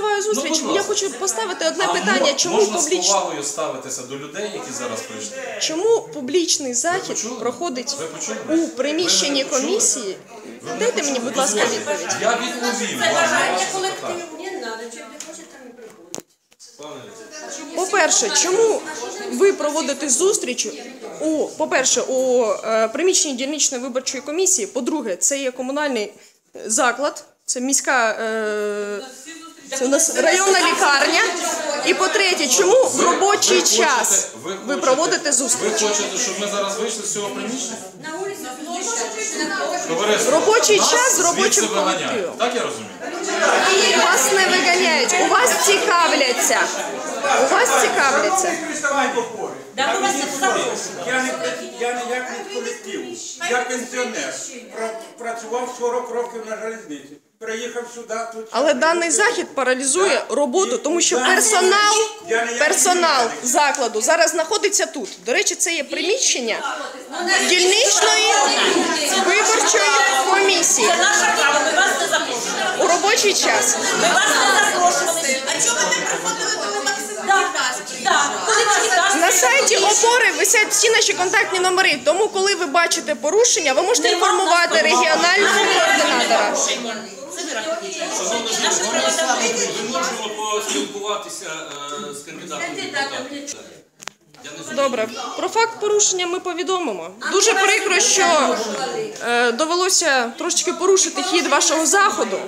Триває зустріч. Ну, Я хочу поставити одне А питання. мо- Чому можна з повагою ставитися до людей, які зараз прийшли? Чому публічний захід проходить Ви у приміщенні комісії? Дайте мені, будь ласка, відповідь. Я відповім Це бажання колективу. По-перше, чому ви проводите зустріч у по-перше, у е, приміщенні дільничної виборчої комісії? По-друге, це є комунальний заклад, це міська е, у нас районна лікарня. І по-третє, чому в робочий Ви хочете- час ви хочете- проводите Ви хочете, щоб ми зараз вийшли з цього приміщення? На вулиці. Товариство, Робочий нас час з робочим колективом. Так я розумію? Вас не виганяють, у вас цікавляться. У вас цікавляться. Да, ми вас не. Я пенсіонер. Пра- Працював 40 років на залізниці. Приїхав сюди, тут... Але даний захід паралізує роботу, тому що персонал, персонал закладу зараз знаходиться тут. До речі, це є приміщення дільничної виборчої комісії Це наше право, ми вас не запрошуємо. у робочий час. Ми вас не запрошували. А чого ви не приходили до Максима Так, Кіташки? так. Коли ви скажете, На сайті опори висять всі наші контактні номери. Тому, коли ви бачите порушення, ви можете інформувати регіонального координатора. Ми можемо поспілкуватися е, з кандидатом. в депутати. Я не знаю. Добре, про факт порушення ми повідомимо. Дуже прикро, що е, довелося трошечки порушити хід вашого заходу.